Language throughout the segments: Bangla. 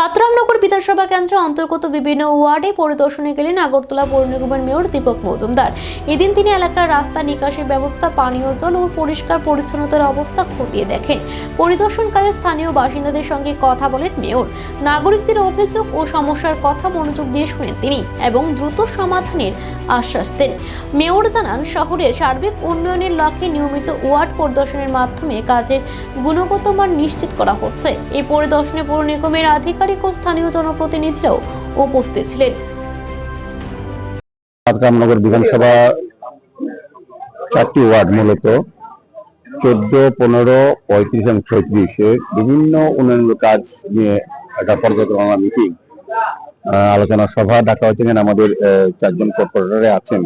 সাতরামনগর বিধানসভা কেন্দ্র অন্তর্গত বিভিন্ন ওয়ার্ডে পরিদর্শনে গেলেন আগরতলা পৌর নিগমের মেয়র দীপক মজুমদার। এদিন তিনি এলাকার রাস্তা নিকাশি ব্যবস্থা, পানীয় জল ও পরিষ্কার পরিচ্ছন্নতার অবস্থা খতিয়ে দেখেন। পরিদর্শনকালে স্থানীয় বাসিন্দাদের সঙ্গে কথা বলেন মেয়র। নাগরিকদের অভিযোগ ও সমস্যার কথা মনোযোগ দিয়ে শুনেন তিনি এবং দ্রুত সমাধানের আশ্বাস দেন। মেয়র জানান, শহরের সার্বিক উন্নয়নের লক্ষ্যে নিয়মিত ওয়ার্ড পরিদর্শনের মাধ্যমে কাজের গুণগত মান নিশ্চিত করা হচ্ছে। এই পরিদর্শনে পৌর নিগমের আধিকারিক ও স্থানীয় জনপ্রতিনিধিরাও উপস্থিত ছিলেন। চারটি ওয়ার্ড মূলত চোদ্দ, পনেরো, পঁয়ত্রিশ এবং ছয়ত্রিশে বিভিন্ন উন্নয়নমূলক কাজ নিয়ে একটা পর্যালোচনা মিটিং আলোচনা সভা। ডাকা হয়েছে আমাদের চারজন কর্পোরেটরে আছেন।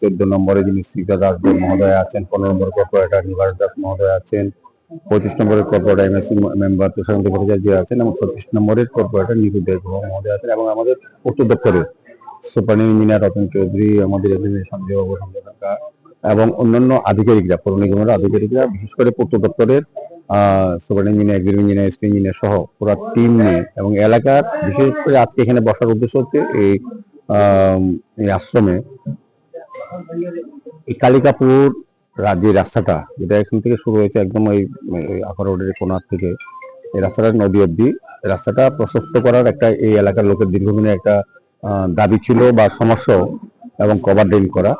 চোদ্দ নম্বরে যিনি শ্রীধর রাজদেব মহোদয় আছেন, পনেরো নম্বর কর্পোরেটর নিবাস দাস মহোদয় আছেন। পঁচিশ নম্বরের corporator MSC member Prashanta Bhattacharya আছেন এবং ছত্রিশ নম্বরের কর্পোরেটর নিকু দেব মহোদয় আছেন এবং আমাদের উত্তর দপ্তরের সুপার ইঞ্জিনিয়ার রতন চৌধুরী, আমাদের সঞ্জয় এবং অন্যান্য আধিকারিকরা, পৌর নিগমের আধিকারিকরা, বিশেষ করে পূর্ত দপ্তরের super engineer engineer SP engineer সহ পুরো টিম নিয়ে এবং এলাকার বিশেষ করে আজকে এখানে বসার উদ্দেশ্য হচ্ছে এই আশ্রমে কালিকাপুর রাজ্যের রাস্তাটা, যেটা এখান থেকে শুরু হয়েছে একদম ওই আকার রোডের কোনার থেকে। এই রাস্তাটা নদী অব্দি রাস্তাটা প্রশস্ত করার একটা এই এলাকার লোকের দীর্ঘদিনের একটা দাবি ছিল বা সমস্যা এবং কভার ড্রেন করা।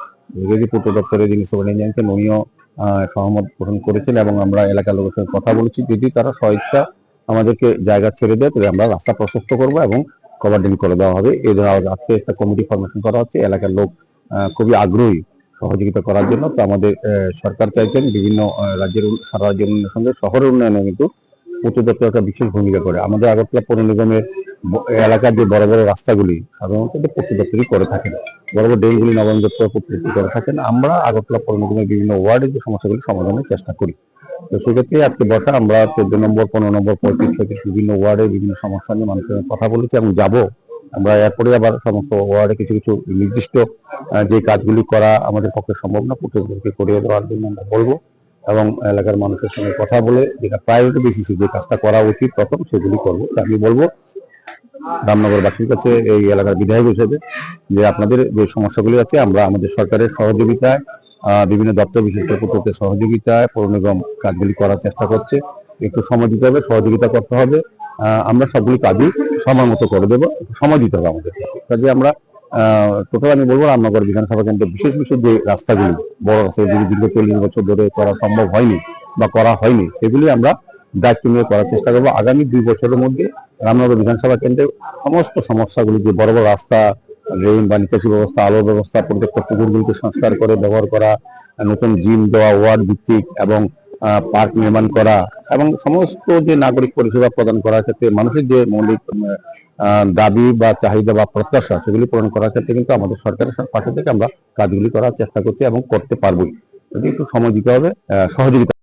যদি পূর্ত দপ্তরে যিনি সুপার জানছেন উনিও সহমত পোষণ করেছেন এবং আমরা এলাকার লোকের সঙ্গে কথা বলেছি। যদি তারা স্বেচ্ছা আমাদেরকে জায়গা ছেড়ে দেয়, তাহলে আমরা রাস্তা প্রশস্ত করব এবং কভার ড্রেন করে দেওয়া হবে। এই ধরনের আজকে একটা কমিটি ফরমেশন করা হচ্ছে। এলাকার লোক খুবই আগ্রহী। সহযোগিতা করার জন্য। তো আমাদের সরকার চাইছেন বিভিন্ন রাজ্যের সারা রাজ্যের উন্নয়নের সঙ্গে শহরের উন্নয়নে কিন্তু পূর্ত দপ্তর একটা বিশেষ ভূমিকা করে। আমাদের আগরতলা পৌর নিগমের এলাকার যে বড় বড় রাস্তাগুলি, সাধারণত পূর্ত দপ্তরই করে থাকেন। বড় বড় ড্রেনগুলি নবম দপ্তর পূর্ত করে থাকেন। আমরা আগরতলা পৌর নিগমের বিভিন্ন ওয়ার্ডের যে সমস্যাগুলি সমাধানের চেষ্টা করি। তো সেক্ষেত্রে আজকে বসা আমরা চোদ্দ নম্বর, পনেরো নম্বর পঁয়ত্রিশ বিভিন্ন ওয়ার্ডে বিভিন্ন সমস্যা নিয়ে মানুষের কথা বলেছি এবং যাব। আমরা এরপরে আবার সমস্ত ওয়ার্ডে কিছু কিছু নির্দিষ্ট যে কাজগুলি করা আমাদের পক্ষে সম্ভব না প্রত্যেককে করিয়ে দেওয়ার জন্য আমরা বলব এবং এলাকার মানুষের সঙ্গে কথা বলে যেটা প্রায়োরিটি বেসিসে যে কাজটা করা উচিত প্রথম সেগুলি করব। আমি বলব রামনগরবাসীর কাছে এই এলাকার বিধায়ক হিসেবে যে আপনাদের যে সমস্যাগুলি আছে, আমরা আমাদের সরকারের সহযোগিতায় বিভিন্ন দপ্তর বিশেষ করে প্রত্যেকের সহযোগিতায় পৌর নিগম কাজগুলি করার চেষ্টা করছে। একটু সময় দিতে হবে, সহযোগিতা করতে হবে। আমরা সবগুলি কাজই সময় মতো করে দেবো, সময় দিতে হবে আমাদের কাজে আমরা টোটাল আমি বলব রামনগর বিধানসভা কেন্দ্রে বিশেষ বিশেষ যে রাস্তাগুলি, বড় রাস্তা যেগুলি দীর্ঘ চল্লিশ বছর ধরে করা সম্ভব হয়নি বা করা হয়নি, সেগুলি আমরা দায়িত্ব নিয়ে করার চেষ্টা করব। আগামী দুই বছরের মধ্যে রামনগর বিধানসভা কেন্দ্রে সমস্ত সমস্যাগুলি, যে বড় বড় রাস্তা ড্রেন বা নিকাশি ব্যবস্থা আলোর ব্যবস্থা, প্রত্যেকটা পুকুরগুলিকে সংস্কার করে, ব্যবহার করা, নতুন জিম দেওয়া, ওয়ার্ড ভিত্তিক এবং পার্ক নির্মাণ করা এবং সমস্ত যে নাগরিক পরিষেবা প্রদান করার ক্ষেত্রে মানুষের যে মৌলিক দাবি বা চাহিদা বা প্রত্যাশা সেগুলি পূরণ করার ক্ষেত্রে কিন্তু আমাদের সরকারের পাশে থেকে আমরা কাজগুলি করার চেষ্টা করছি এবং করতে পারব যদি একটু সময় দিতে হবে সহযোগিতা